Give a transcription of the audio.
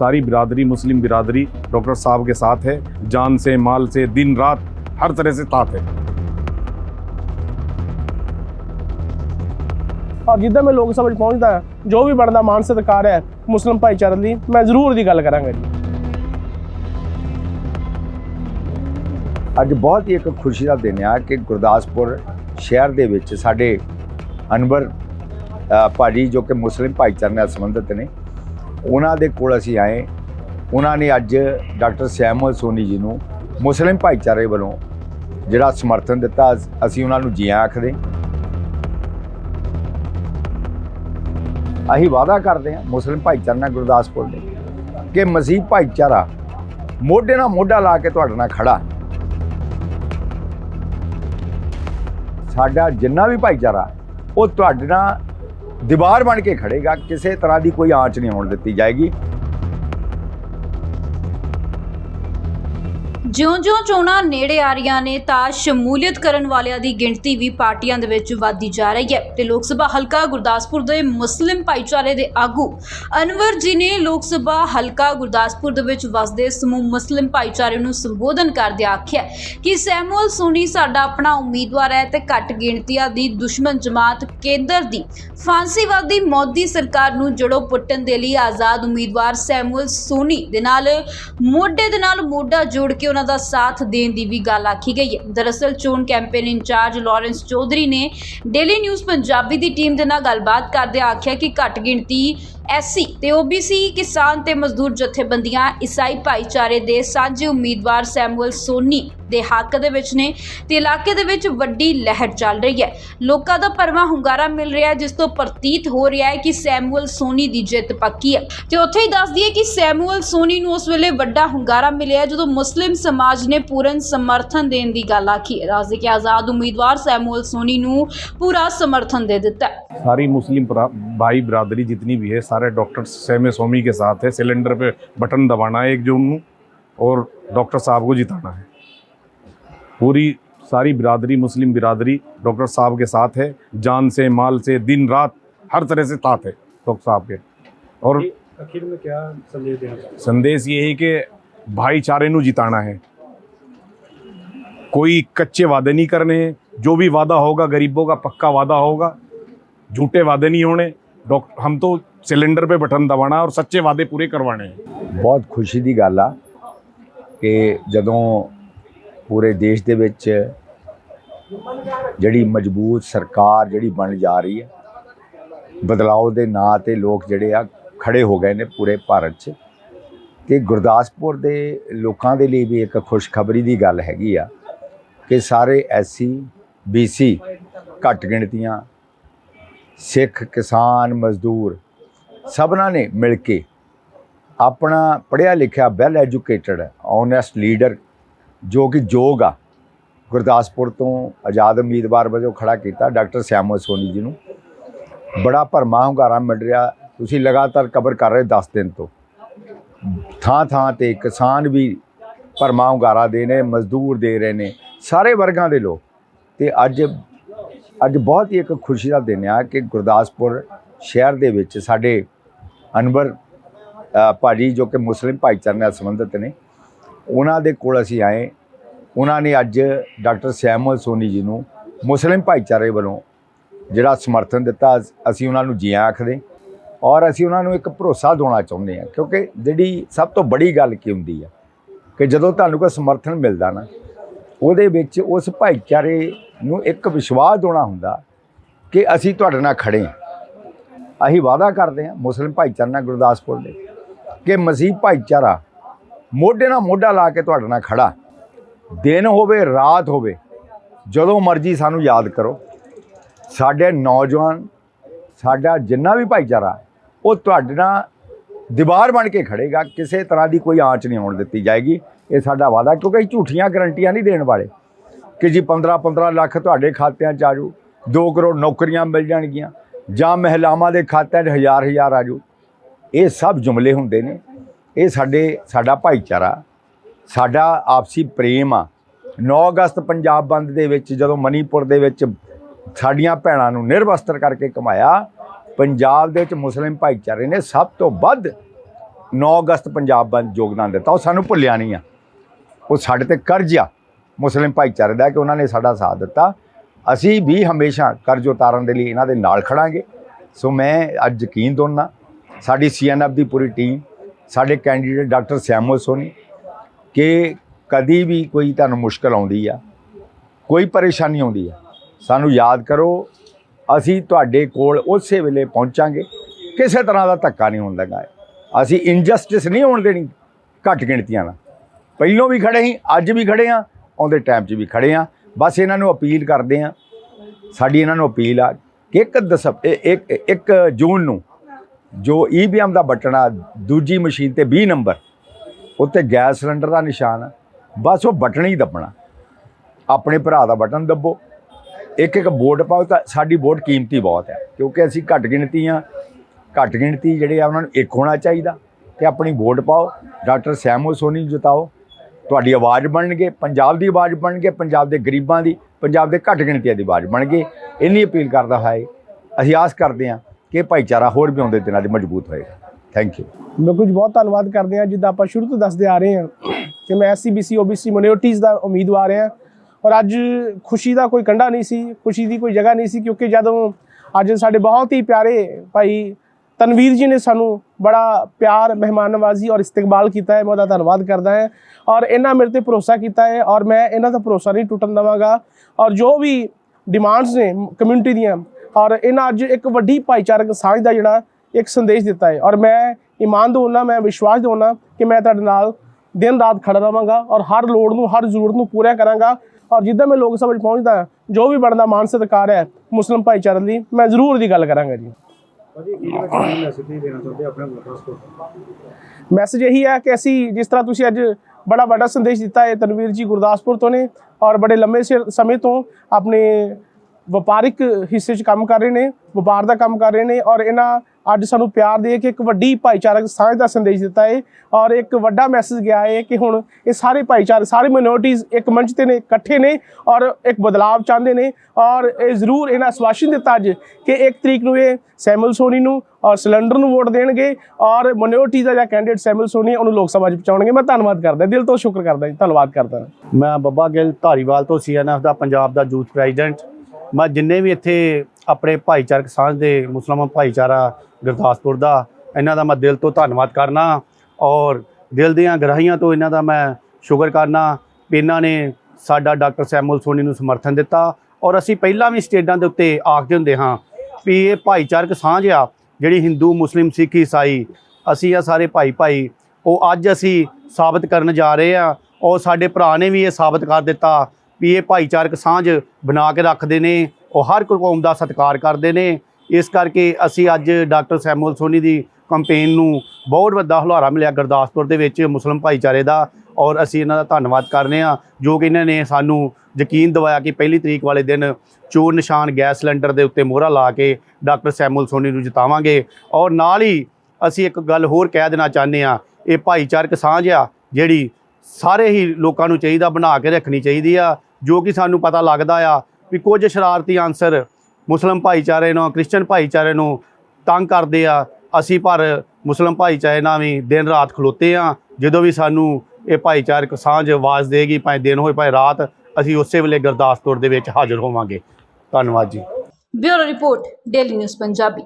सारी बिरादरी मुस्लिम बिरादरी डॉक्टर साहब के साथ है जान से माल से दिन रात हर तरह से साथ है ਔਰ ਜਿੱਦਾਂ ਮੈਂ ਲੋਕ ਸਭਾ ਵਿੱਚ ਪਹੁੰਚਦਾ ਹਾਂ, ਜੋ ਵੀ ਬਣਦਾ ਮਾਨ ਸਤਿਕਾਰ ਹੈ ਮੁਸਲਿਮ ਭਾਈਚਾਰੇ ਲਈ ਮੈਂ ਜ਼ਰੂਰ ਦੀ ਗੱਲ ਕਰਾਂਗਾ ਜੀ ਅੱਜ ਬਹੁਤ ਹੀ ਇੱਕ ਖੁਸ਼ੀ ਦਾ ਦਿਨ ਆ ਕਿ ਗੁਰਦਾਸਪੁਰ ਸ਼ਹਿਰ ਦੇ ਵਿੱਚ ਸਾਡੇ ਅਨਵਰ ਅ, ਭਾਜੀ ਜੋ ਕਿ ਮੁਸਲਿਮ ਭਾਈਚਾਰੇ ਨਾਲ ਸੰਬੰਧਿਤ ਨੇ ਉਹਨਾਂ ਦੇ ਕੋਲ ਅਸੀਂ ਆਏ। ਉਹਨਾਂ ਨੇ ਅੱਜ ਡਾਕਟਰ ਸੈਮੂਅਲ ਸੋਨੀ ਜੀ ਨੂੰ ਮੁਸਲਿਮ ਭਾਈਚਾਰੇ ਵੱਲੋਂ ਜਿਹੜਾ ਸਮਰਥਨ ਦਿੱਤਾ, ਅਸੀਂ ਉਹਨਾਂ ਨੂੰ ਜੀ ਆਖਦੇ ਅਸੀਂ ਵਾਅਦਾ ਕਰਦੇ ਹਾਂ ਮੁਸਲਿਮ ਭਾਈਚਾਰੇ ਨਾਲ ਗੁਰਦਾਸਪੁਰ ਦੇ ਕਿ ਮਸੀਹ ਭਾਈਚਾਰਾ ਮੋਢੇ ਨਾਲ ਮੋਢਾ ਲਾ ਕੇ ਤੁਹਾਡੇ ਨਾਲ ਖੜਾ ਸਾਡਾ ਜਿੰਨਾ ਵੀ ਭਾਈਚਾਰਾ ਉਹ ਤੁਹਾਡੇ ਨਾਲ ਦੀਵਾਰ ਬਣ ਕੇ ਖੜੇਗਾ ਕਿਸੇ ਤਰ੍ਹਾਂ ਦੀ ਕੋਈ ਆਂਚ ਨਹੀਂ ਹੋਣ ਦਿੱਤੀ ਜਾਏਗੀ। ਜਿਉਂ-ਜਿਉਂ ਚੋਣਾਂ ਨੇੜੇ ਆ ਰਹੀਆਂ ਨੇ ਤਾਂ ਸ਼ਮੂਲੀਅਤ ਕਰਨ ਵਾਲਿਆਂ ਦੀ ਗਿਣਤੀ ਵੀ ਪਾਰਟੀਆਂ ਦੇ ਵਿੱਚ ਵੱਧਦੀ ਜਾ ਰਹੀ ਹੈ ਤੇ ਲੋਕ ਸਭਾ ਹਲਕਾ ਗੁਰਦਾਸਪੁਰ ਦੇ ਮੁਸਲਿਮ ਭਾਈਚਾਰੇ ਦੇ ਆਗੂ ਅਨਵਰ ਜੀ ਨੇ ਲੋਕ ਸਭਾ ਹਲਕਾ ਗੁਰਦਾਸਪੁਰ ਦੇ ਵਿੱਚ ਵਸਦੇ ਸਮੂਹ ਮੁਸਲਿਮ ਭਾਈਚਾਰੇ ਨੂੰ ਸੰਬੋਧਨ ਕਰਦੇ ਆਖਿਆ ਕਿ ਸੈਮੂਅਲ ਸੋਨੀ ਸਾਡਾ ਆਪਣਾ ਉਮੀਦਵਾਰ ਹੈ ਤੇ ਘੱਟ ਗਿਣਤੀਆਂ ਦੀ ਦੁਸ਼ਮਣ ਜਮਾਤ ਕੇਂਦਰ ਦੀ ਫਾਂਸੀਵਾਦੀ ਮੋਦੀ ਸਰਕਾਰ ਨੂੰ ਜੜੋਂ ਪੁੱਟਣ ਦੇ ਲਈ ਆਜ਼ਾਦ ਉਮੀਦਵਾਰ ਸੈਮੂਅਲ ਸੋਨੀ ਦੇ ਨਾਲ ਮੋਢੇ ਦੇ ਨਾਲ ਮੋਢਾ ਜੋੜ ਕੇ ਉਹਨਾਂ ਦਾ ਸਾਥ ਦੇਣ ਦੀ ਵੀ ਗੱਲ ਆਖੀ ਗਈ ਹੈ। ਦਰਅਸਲ ਚੋਣ ਕੈਂਪੇਨ ਇੰਚਾਰਜ ਲਾਰੈਂਸ ਚੌਧਰੀ ਨੇ ਡੇਲੀ ਨਿਊਜ਼ ਪੰਜਾਬੀ ਦੀ ਟੀਮ ਦੇ ਨਾਲ ਗੱਲਬਾਤ ਕਰਦੇ ਆਖਿਆ ਕਿ ਘੱਟ ਗਿਣਤੀ ਐਸਸੀ ਤੇ ਓਬੀਸੀ, ਕਿਸਾਨ ਤੇ ਮਜ਼ਦੂਰ ਜਥੇਬੰਦੀਆਂ, ਈਸਾਈ ਭਾਈਚਾਰੇ ਦੇ ਸਾਂਝੇ ਉਮੀਦਵਾਰ ਸੈਮੂਅਲ ਸੋਨੀ ਦੇ ਹੱਕ ਦੇ ਵਿੱਚ ਨੇ ਤੇ ਇਲਾਕੇ ਦੇ ਵਿੱਚ ਵੱਡੀ ਲਹਿਰ ਚੱਲ ਰਹੀ ਹੈ ਲੋਕਾਂ ਦਾ ਪਰਮਾ ਹੁੰਗਾਰਾ ਮਿਲ ਰਿਹਾ ਹੈ ਜਿਸ ਤੋਂ ਪ੍ਰਤੀਤ ਹੋ ਰਿਹਾ ਹੈ ਕਿ ਸੈਮੂਅਲ ਸੋਨੀ ਦੀ ਜਿੱਤ ਪੱਕੀ ਹੈ ਤੇ ਉੱਥੇ ਹੀ ਦੱਸ ਦਈਏ ਕਿ ਸੈਮੂਅਲ ਸੋਨੀ ਨੂੰ ਉਸ ਵੇਲੇ ਵੱਡਾ ਹੁੰਗਾਰਾ ਮਿਲਿਆ ਜਦੋਂ ਮੁਸਲਿਮ ਸਮਾਜ ਨੇ ਪੂਰਨ ਸਮਰਥਨ ਦੇਣ ਦੀ ਗੱਲ ਆਖੀ ਹੈ ਦੱਸਦੇ ਕਿ ਆਜ਼ਾਦ ਉਮੀਦਵਾਰ ਸੈਮੂਅਲ ਸੋਨੀ ਨੂੰ ਪੂਰਾ ਸਮਰਥਨ ਦੇ ਦਿੱਤਾ ਹੈ सारी मुस्लिम बरा- भाई बिरादरी जितनी भी है सारे डॉक्टर सेमे सोमी के साथ है सिलेंडर पे बटन दबाना है एक जून ਨੂੰ और डॉक्टर साहब को जिताना है पूरी सारी बिरादरी मुस्लिम बिरादरी डॉक्टर साहब के साथ है जान से माल से दिन रात हर तरह से साथ है डॉक्टर साहब के और आखिर में क्या संदेश देना चाहते हैं? संदेश ये है कि भाईचारे ਨੂੰ जिताना है कोई कच्चे वादे नहीं करने हैं जो भी वादा होगा गरीबों का पक्का वादा होगा झूठे वादे नहीं होने डॉक्टर हम तो सिलेंडर पे बटन दबाना है और सच्चे वादे पूरे करवाने हैं ਬਹੁਤ ਖੁਸ਼ੀ ਦੀ ਗੱਲ ਆ ਕਿ ਜਦੋਂ ਪੂਰੇ ਦੇਸ਼ ਦੇ ਵਿੱਚ ਜਿਹੜੀ ਮਜ਼ਬੂਤ ਸਰਕਾਰ ਜਿਹੜੀ ਬਣ ਜਾ ਰਹੀ ਹੈ ਬਦਲਾਅ ਦੇ ਨਾਂ ਤੇ ਲੋਕ ਜਿਹੜੇ ਆ ਖੜੇ ਹੋ ਗਏ ਨੇ ਪੂਰੇ ਭਾਰਤ 'ਚ। ਤੇ ਗੁਰਦਾਸਪੁਰ ਦੇ ਲੋਕਾਂ ਦੇ ਲਈ ਵੀ ਇੱਕ ਖੁਸ਼ਖਬਰੀ ਦੀ ਗੱਲ ਹੈਗੀ ਆ ਕਿ ਸਾਰੇ ਐਸਸੀ, ਬੀਸੀ ਘੱਟ ਗਿਣਤੀਆਂ, ਸਿੱਖ, ਕਿਸਾਨ, ਮਜ਼ਦੂਰ ਸਭਨਾਂ ਨੇ ਮਿਲ ਕੇ ਆਪਣਾ ਪੜ੍ਹਿਆ ਲਿਖਿਆ ਵੈਲ ਐਜੂਕੇਟਡ ਓਨੈਸਟ ਲੀਡਰ ਜੋ ਕਿ ਯੋਗ ਆ। ਗੁਰਦਾਸਪੁਰ ਤੋਂ ਆਜ਼ਾਦ ਉਮੀਦਵਾਰ ਵਜੋਂ ਖੜਾ ਕੀਤਾ ਡਾਕਟਰ ਸਿਆਮੋ ਸੋਨੀ ਜੀ ਨੂੰ। ਬੜਾ ਭਰਮਾ ਹੁੰਗਾਰਾ ਮਿਲ ਰਿਹਾ। ਤੁਸੀਂ ਲਗਾਤਾਰ ਕਵਰ ਕਰ ਰਹੇ 10 ਦਿਨ ਤੋਂ। ਥਾਂ ਥਾਂ ਤੇ ਕਿਸਾਨ ਵੀ ਭਰਮਾ ਹੁੰਗਾਰਾ ਦੇ ਨੇ ਮਜ਼ਦੂਰ ਦੇ ਰਹੇ ਨੇ। ਸਾਰੇ ਵਰਗਾਂ ਦੇ ਲੋਕ। ਤੇ ਅੱਜ ਅੱਜ ਬਹੁਤ ਹੀ ਇੱਕ ਖੁਸ਼ੀ ਦਾ ਦਿਨ ਆ ਕਿ ਗੁਰਦਾਸਪੁਰ ਸ਼ਹਿਰ ਦੇ ਵਿੱਚ ਸਾਡੇ ਅਨਵਰ ਅ, ਭਾਜੀ ਜੋ ਕਿ ਮੁਸਲਿਮ ਭਾਈਚਾਰੇ ਨਾਲ ਸੰਬੰਧਿਤ ਨੇ ਉਹਨਾਂ ਦੇ ਕੋਲ ਅਸੀਂ ਆਏ। ਉਹਨਾਂ ਨੇ ਅੱਜ ਡਾਕਟਰ ਸੈਮੂਅਲ ਸੋਨੀ ਜੀ ਨੂੰ ਮੁਸਲਿਮ ਭਾਈਚਾਰੇ ਵੱਲੋਂ ਜਿਹੜਾ ਸਮਰਥਨ ਦਿੱਤਾ, ਅਸੀਂ ਉਹਨਾਂ ਨੂੰ ਜੀ ਆਖਦੇ ਔਰ ਅਸੀਂ ਉਹਨਾਂ ਨੂੰ ਇੱਕ ਭਰੋਸਾ ਦਿਵਾਉਣਾ ਚਾਹੁੰਦੇ ਹਾਂ, ਕਿਉਂਕਿ ਜਿਹੜੀ ਸਭ ਤੋਂ ਬੜੀ ਗੱਲ ਕੀ ਹੁੰਦੀ ਆ ਕਿ ਜਦੋਂ ਤੁਹਾਨੂੰ ਕੋਈ ਸਮਰਥਨ ਮਿਲਦਾ ਨਾ, ਉਹਦੇ ਵਿੱਚ ਉਸ ਭਾਈਚਾਰੇ ਨੂੰ ਇੱਕ ਵਿਸ਼ਵਾਸ ਦੇਣਾ ਹੁੰਦਾ ਕਿ ਅਸੀਂ ਤੁਹਾਡੇ ਨਾਲ ਖੜੇ ਹਾਂ। ਅਸੀਂ ਵਾਅਦਾ ਕਰਦੇ ਹਾਂ ਮੁਸਲਿਮ ਭਾਈਚਾਰੇ ਨਾਲ ਗੁਰਦਾਸਪੁਰ ਦੇ ਕਿ ਮਸੀਹ ਭਾਈਚਾਰਾ ਮੋਢੇ ਨਾਲ ਮੋਢਾ ਲਾ ਕੇ ਤੁਹਾਡੇ ਨਾਲ ਖੜਾ। ਦਿਨ ਹੋਵੇ, ਰਾਤ ਹੋਵੇ, ਜਦੋਂ ਮਰਜ਼ੀ ਸਾਨੂੰ ਯਾਦ ਕਰੋ। ਸਾਡੇ ਨੌਜਵਾਨ, ਸਾਡਾ ਜਿੰਨਾ ਵੀ ਭਾਈਚਾਰਾ, ਉਹ ਤੁਹਾਡੇ ਨਾਲ ਦੀਵਾਰ ਬਣ ਕੇ ਖੜੇਗਾ। ਕਿਸੇ ਤਰ੍ਹਾਂ ਦੀ ਕੋਈ ਆਂਚ ਨਹੀਂ ਆਉਣ ਦਿੱਤੀ ਜਾਏਗੀ। ਇਹ ਸਾਡਾ ਵਾਅਦਾ, ਕਿਉਂਕਿ ਅਸੀਂ ਝੂਠੀਆਂ ਗਰੰਟੀਆਂ ਨਹੀਂ ਦੇਣ ਵਾਲੇ। ਕਿ ਜੀ 15 15 ਲੱਖ ਤੁਹਾਡੇ ਖਾਤਿਆਂ 'ਚ ਆਜੂ 2 ਕਰੋੜ ਨੌਕਰੀਆਂ ਮਿਲ ਜਾਣਗੀਆਂ, ਜਾਂ ਮਹਿਲਾਵਾਂ ਦੇ ਖਾਤਿਆਂ 'ਚ ਹਜ਼ਾਰ ਹਜ਼ਾਰ ਆਜੂ ਇਹ ਸਭ ਜੁਮਲੇ ਹੁੰਦੇ ਨੇ। ਇਹ ਸਾਡੇ, ਸਾਡਾ ਭਾਈਚਾਰਾ, ਸਾਡਾ ਆਪਸੀ ਪ੍ਰੇਮ ਆ। 9 ਅਗਸਤ ਪੰਜਾਬ ਬੰਦ ਦੇ ਵਿੱਚ ਜਦੋਂ ਮਨੀਪੁਰ ਦੇ ਵਿੱਚ ਸਾਡੀਆਂ ਭੈਣਾਂ ਨੂੰ ਨਿਰਵਸਤਰ ਕਰਕੇ ਕਮਾਇਆ, ਪੰਜਾਬ ਦੇ ਵਿੱਚ ਮੁਸਲਿਮ ਭਾਈਚਾਰੇ ਨੇ ਸਭ ਤੋਂ ਵੱਧ 9 ਅਗਸਤ ਪੰਜਾਬ ਬੰਦ ਯੋਗਦਾਨ ਦਿੱਤਾ। ਉਹ ਸਾਨੂੰ ਭੁੱਲਿਆ ਨਹੀਂ ਆ। ਉਹ ਸਾਡੇ ਤੇ ਕਰਜ਼ ਆ, ਮੁਸਲਿਮ ਭਾਈਚਾਰੇ ਦਾ, ਕਿ ਉਹਨਾਂ ਨੇ ਸਾਡਾ ਸਾਥ ਦਿੱਤਾ। ਅਸੀਂ ਵੀ ਹਮੇਸ਼ਾ ਕਰਜ਼ ਉਤਾਰਨ ਦੇ ਲਈ ਇਹਨਾਂ ਦੇ ਨਾਲ ਖੜਾਂਗੇ। ਸੋ ਮੈਂ ਅੱਜ ਯਕੀਨ ਦੋਨਾ, ਸਾਡੀ ਸੀਐਨਐਫ ਦੀ ਪੂਰੀ ਟੀਮ ਸਾਡੇ ਕੈਂਡੀਡੇਟ ਡਾਕਟਰ ਸੈਮੂਅਲ ਸੋਨੀ, ਕਿ ਕਦੀ ਵੀ ਕੋਈ ਤੁਹਾਨੂੰ ਮੁਸ਼ਕਲ ਆਉਂਦੀ ਆ, ਕੋਈ ਪਰੇਸ਼ਾਨੀ ਆਉਂਦੀ ਆ, ਸਾਨੂੰ ਯਾਦ ਕਰੋ, ਅਸੀਂ ਤੁਹਾਡੇ ਕੋਲ ਉਸੇ ਵੇਲੇ ਪਹੁੰਚਾਂਗੇ, ਕਿਸੇ ਤਰ੍ਹਾਂ ਦਾ ਧੱਕਾ ਨਹੀਂ ਹੋਣ ਲੱਗਾ ਅਸੀਂ ਇਨਜਸਟਿਸ ਨਹੀਂ ਹੋਣ ਦੇਣੀ ਘੱਟ ਗਿਣਤੀਆਂ ਨਾਲ। ਪਹਿਲੋਂ ਵੀ ਖੜੇ ਸੀ, ਅੱਜ ਵੀ ਖੜੇ ਆ, ਆਉਂਦੇ ਟਾਈਮ 'ਚ ਵੀ ਖੜੇ ਆ। ਬਸ ਇਹਨਾਂ ਨੂੰ ਅਪੀਲ ਕਰਦੇ ਆ, ਸਾਡੀ ਇਹਨਾਂ ਨੂੰ ਅਪੀਲ ਆ ਕਿ ਇੱਕ ਦਸੰਬ ਇੱਕ ਇੱਕ ਜੂਨ ਨੂੰ ਜੋ ਈਵੀਐਮ ਦਾ ਬਟਨ ਆ, ਦੂਜੀ ਮਸ਼ੀਨ ਤੇ 20 ਨੰਬਰ ਉੱਤੇ ਗੈਸ ਸਿਲੰਡਰ ਦਾ ਨਿਸ਼ਾਨ ਬਸ ਉਹ ਬਟਨ ਹੀ ਦੱਬਣਾ। ਆਪਣੇ ਭਰਾ ਦਾ ਬਟਨ ਦੱਬੋ। ਇੱਕ ਇੱਕ ਵੋਟ ਪਾਓ ਤਾਂ ਸਾਡੀ ਵੋਟ ਕੀਮਤੀ ਬਹੁਤ ਹੈ, ਕਿਉਂਕਿ ਅਸੀਂ ਘੱਟ ਗਿਣਤੀ ਆ। ਘੱਟ ਗਿਣਤੀ ਜਿਹੜੇ ਆ, ਉਹਨਾਂ ਨੂੰ ਇੱਕ ਹੋਣਾ ਚਾਹੀਦਾ। ਤੇ ਆਪਣੀ ਵੋਟ ਪਾਓ, ਡਾਕਟਰ ਸੈਮੋ ਸੋਨੀ ਨੂੰ ਜਿਤਾਓ। ਤੁਹਾਡੀ ਆਵਾਜ਼ ਬਣਨਗੇ, ਪੰਜਾਬ ਦੀ ਆਵਾਜ਼ ਬਣਨਗੇ, ਪੰਜਾਬ ਦੇ ਗਰੀਬਾਂ ਦੀ, ਪੰਜਾਬ ਦੇ ਘੱਟ ਗਿਣਤੀਆਂ ਦੀ ਆਵਾਜ਼ ਬਣਨਗੇ। ਇੰਨੀ ਅਪੀਲ ਕਰਦਾ ਹੈ ਅਸੀਂ ਆਸ ਕਰਦੇ ਹਾਂ ਕਿ ਭਾਈਚਾਰਾ ਹੋਰ ਵੀ ਆਉਂਦੇ ਦਿਨਾਂ 'ਚ ਮਜ਼ਬੂਤ ਹੋਏਗਾ। ਥੈਂਕ ਯੂ ਬਿਲਕੁਲ ਜੀ ਬਹੁਤ ਧੰਨਵਾਦ ਕਰਦੇ ਹਾਂ, ਜਿੱਦਾਂ ਆਪਾਂ ਸ਼ੁਰੂ ਤੋਂ ਦੱਸਦੇ ਆ ਰਹੇ ਹਾਂ ਕਿ ਮੈਂ ਐਸਸੀ ਬੀਸੀ ਓਬੀਸੀ ਮਿਨੋਰਟੀਜ਼ ਦਾ ਉਮੀਦਵਾਰ ਹਾਂ ਔਰ ਅੱਜ ਖੁਸ਼ੀ ਦਾ ਕੋਈ ਕੰਡਾ ਨਹੀਂ ਸੀ, ਖੁਸ਼ੀ ਦੀ ਕੋਈ ਜਗ੍ਹਾ ਨਹੀਂ ਸੀ ਕਿਉਂਕਿ ਜਦੋਂ ਅੱਜ ਸਾਡੇ ਬਹੁਤ ਹੀ ਪਿਆਰੇ ਭਾਈ ਤਨਵੀਰ ਜੀ ਨੇ ਸਾਨੂੰ ਬੜਾ ਪਿਆਰ ਮਹਿਮਾਨ ਨਵਾਜ਼ੀ ਔਰ ਇਸਤਕਬਾਲ ਕੀਤਾ ਹੈ, ਮੈਂ ਉਹਦਾ ਧੰਨਵਾਦ ਕਰਦਾ ਹਾਂ ਔਰ ਇਹਨਾਂ ਮੇਰੇ ਤੇ ਭਰੋਸਾ ਕੀਤਾ ਹੈ ਔਰ ਮੈਂ ਇਹਨਾਂ ਦਾ ਭਰੋਸਾ ਨਹੀਂ ਟੁੱਟਣ ਦੇਵਾਂਗਾ ਔਰ ਜੋ ਵੀ ਡਿਮਾਂਡਸ ਨੇ ਕਮਿਊਨਿਟੀ ਦੀਆਂ ਔਰ ਇਹਨਾਂ ਅੱਜ ਇੱਕ ਵੱਡੀ ਭਾਈਚਾਰਕ ਸਾਂਝ ਦਾ ਜਿਹੜਾ ਇੱਕ ਸੰਦੇਸ਼ ਦਿੱਤਾ ਹੈ। ਔਰ ਮੈਂ ਇਮਾਨ ਦੋਨਾ ਮੈਂ ਵਿਸ਼ਵਾਸ ਦੋਨਾ ਕਿ ਮੈਂ ਤੁਹਾਡੇ ਨਾਲ ਦਿਨ ਰਾਤ ਖੜਾ ਰਵਾਂਗਾ ਔਰ ਹਰ ਲੋੜ ਨੂੰ ਹਰ ਜ਼ਰੂਰਤ ਨੂੰ ਪੂਰਾ ਕਰਾਂਗਾ। ਔਰ ਜਿੱਦਾਂ ਮੈਂ ਲੋਕ ਸਭਾ ਵਿੱਚ ਪਹੁੰਚਦਾ ਜੋ ਵੀ ਬਣਦਾ ਮਾਨ ਸਤਿਕਾਰ ਹੈ ਮੁਸਲਿਮ ਭਾਈਚਾਰੇ ਲਈ ਮੈਂ ਜ਼ਰੂਰ ਦੀ ਗੱਲ ਕਰਾਂਗਾ ਜੀ। ਮੈਸੇਜ ਇਹੀ ਹੈ ਕਿ ਅਸੀਂ ਜਿਸ ਤਰ੍ਹਾਂ ਤੁਸੀਂ ਅੱਜ ਬੜਾ ਵੱਡਾ ਸੰਦੇਸ਼ ਦਿੱਤਾ ਹੈ ਤਨਵੀਰ ਜੀ ਗੁਰਦਾਸਪੁਰ ਤੋਂ ਨੇ ਔਰ ਬੜੇ ਲੰਮੇ ਸਮੇਂ ਤੋਂ ਆਪਣੇ ਵਪਾਰਿਕ ਹਿੱਸੇ 'ਚ ਕੰਮ ਕਰ ਰਹੇ ਨੇ, ਵਪਾਰ ਦਾ ਕੰਮ ਕਰ ਰਹੇ ਨੇ ਔਰ ਇਹਨਾਂ ਅੱਜ ਸਾਨੂੰ ਪਿਆਰ ਦੇ ਕੇ ਇੱਕ ਵੱਡੀ ਭਾਈਚਾਰਕ ਸਾਂਝ ਦਾ ਸੰਦੇਸ਼ ਦਿੱਤਾ ਹੈ ਔਰ ਇੱਕ ਵੱਡਾ ਮੈਸੇਜ ਗਿਆ ਹੈ ਕਿ ਹੁਣ ਇਹ ਸਾਰੇ ਭਾਈਚਾਰੇ, ਸਾਰੇ ਮਿਨੋਰਟੀਜ਼ ਇੱਕ ਮੰਚ ਤੇ ਨੇ, ਇਕੱਠੇ ਨੇ ਔਰ ਇੱਕ ਬਦਲਾਵ ਚਾਹੁੰਦੇ ਨੇ ਔਰ ਇਹ ਜ਼ਰੂਰ ਇਹਨਾਂ ਆਸ਼ਵਾਸਨ ਦਿੱਤਾ ਅੱਜ ਕਿ ਇੱਕ ਤਰੀਕ ਨੂੰ ਇਹ ਸੈਮਲ ਸੋਨੀ ਨੂੰ ਔਰ ਸਿਲੰਡਰ ਨੂੰ ਵੋਟ ਦੇਣਗੇ ਔਰ ਮਿਨੋਰਟੀ ਦਾ ਜਿਹੜਾ ਕੈਂਡੀਡੇਟ ਸੈਮਲ ਸੋਨੀ ਉਹਨੂੰ ਲੋਕ ਸਭਾ 'ਚ ਪਹੁੰਚਾਉਣਗੇ। ਮੈਂ ਧੰਨਵਾਦ ਕਰਦਾ, ਦਿਲ ਤੋਂ ਸ਼ੁਕਰ ਕਰਦਾ ਜੀ, ਧੰਨਵਾਦ ਕਰਦਾ। ਮੈਂ ਬੱਬਾ ਗਿੱਲ ਧਾਰੀਵਾਲ ਤੋਂ ਸੀਐਨਐਫ ਦਾ, ਪੰਜਾਬ ਦਾ ਯੂਥ ਪ੍ਰੈਜ਼ੀਡੈਂਟ ਮੈਂ ਜਿੰਨੇ ਵੀ ਇੱਥੇ ਆਪਣੇ ਭਾਈਚਾਰਕ ਸਾਂਝ ਦੇ ਮੁਸਲਮਾਨ ਭਾਈਚਾਰਾ ਗੁਰਦਾਸਪੁਰ ਦਾ, ਇਹਨਾਂ ਦਾ ਮੈਂ ਦਿਲ ਤੋਂ ਧੰਨਵਾਦ ਕਰਨਾ ਔਰ ਦਿਲ ਦੀਆਂ ਗਹਿਰਾਈਆਂ ਤੋਂ ਇਹਨਾਂ ਦਾ ਮੈਂ ਸ਼ੁਕਰ ਕਰਨਾ ਵੀ ਇਹਨਾਂ ਨੇ ਸਾਡਾ ਡਾਕਟਰ ਸੈਮੂਅਲ ਸੋਨੀ ਨੂੰ ਸਮਰਥਨ ਦਿੱਤਾ ਔਰ ਅਸੀਂ ਪਹਿਲਾਂ ਵੀ ਸਟੇਟਾਂ ਦੇ ਉੱਤੇ ਆਖਦੇ ਹੁੰਦੇ ਹਾਂ ਵੀ ਇਹ ਭਾਈਚਾਰਕ ਸਾਂਝ ਆ, ਜਿਹੜੀ ਹਿੰਦੂ, ਮੁਸਲਿਮ, ਸਿੱਖ, ਈਸਾਈ, ਅਸੀਂ ਆ ਸਾਰੇ ਭਾਈ ਭਾਈ, ਉਹ ਅੱਜ ਅਸੀਂ ਸਾਬਤ ਕਰਨ ਜਾ ਰਹੇ ਆ ਔਰ ਸਾਡੇ ਭਰਾ ਨੇ ਵੀ ਇਹ ਸਾਬਤ ਕਰ ਦਿੱਤਾ ਵੀ ਇਹ ਭਾਈਚਾਰਕ ਸਾਂਝ ਬਣਾ ਕੇ ਰੱਖਦੇ ਨੇ, ਉਹ ਹਰ ਕੌਮ ਦਾ ਸਤਿਕਾਰ ਕਰਦੇ ਨੇ। ਇਸ ਕਰਕੇ ਅਸੀਂ ਅੱਜ ਡਾਕਟਰ ਸੈਮੂਅਲ ਸੋਨੀ ਦੀ ਕੰਪੇਨ ਨੂੰ ਬਹੁਤ ਵੱਡਾ ਹੁਲਾਰਾ ਮਿਲਿਆ ਗੁਰਦਾਸਪੁਰ ਦੇ ਵਿੱਚ ਮੁਸਲਿਮ ਭਾਈਚਾਰੇ ਦਾ, ਔਰ ਅਸੀਂ ਇਹਨਾਂ ਦਾ ਧੰਨਵਾਦ ਕਰਨੇ ਆ ਜੋ ਕਿ ਇਹਨਾਂ ਨੇ ਸਾਨੂੰ ਯਕੀਨ ਦਿਵਾਇਆ ਕਿ ਪਹਿਲੀ ਤਰੀਕ ਵਾਲੇ ਦਿਨ ਚੋਰ ਨਿਸ਼ਾਨ ਗੈਸ ਸਿਲੰਡਰ ਦੇ ਉੱਤੇ ਮੋਹਰਾ ਲਾ ਕੇ ਡਾਕਟਰ ਸੈਮੂਅਲ ਸੋਨੀ ਨੂੰ ਜਿਤਾਵਾਂਗੇ। ਔਰ ਨਾਲ ਹੀ ਅਸੀਂ ਇੱਕ ਗੱਲ ਹੋਰ ਕਹਿ ਦੇਣਾ ਚਾਹੁੰਦੇ ਆ ਇਹ ਭਾਈਚਾਰਕ ਸਾਂਝ ਆ ਜਿਹੜੀ ਸਾਰੇ ਹੀ ਲੋਕਾਂ ਨੂੰ ਚਾਹੀਦਾ, ਬਣਾ ਕੇ ਰੱਖਣੀ ਚਾਹੀਦੀ ਆ। ਜੋ ਕਿ ਸਾਨੂੰ ਪਤਾ ਲੱਗਦਾ ਆ ਵੀ ਕੁਝ ਸ਼ਰਾਰਤੀ ਅਨਸਰ ਮੁਸਲਮ ਭਾਈਚਾਰੇ ਨੂੰ, ਕ੍ਰਿਸਚਨ ਭਾਈਚਾਰੇ ਨੂੰ ਤੰਗ ਕਰਦੇ ਆ। ਅਸੀਂ ਪਰ ਮੁਸਲਮ ਭਾਈਚਾਰੇ ਨਾਲ ਵੀ ਦਿਨ ਰਾਤ ਖਲੋਤੇ ਆ। ਜਦੋਂ ਵੀ ਸਾਨੂੰ ਇਹ ਭਾਈਚਾਰਕ ਸਾਂਝ ਆਵਾਜ਼ ਦੇਗੀ, ਭਾਵੇਂ ਦਿਨ ਹੋਏ, ਭਾਵੇਂ ਰਾਤ, ਅਸੀਂ ਉਸੇ ਵੇਲੇ ਗੁਰਦਾਸਪੁਰ ਦੇ ਵਿੱਚ ਹਾਜ਼ਰ ਹੋਵਾਂਗੇ। ਧੰਨਵਾਦ ਜੀ। Bureau report, daily news Punjabi.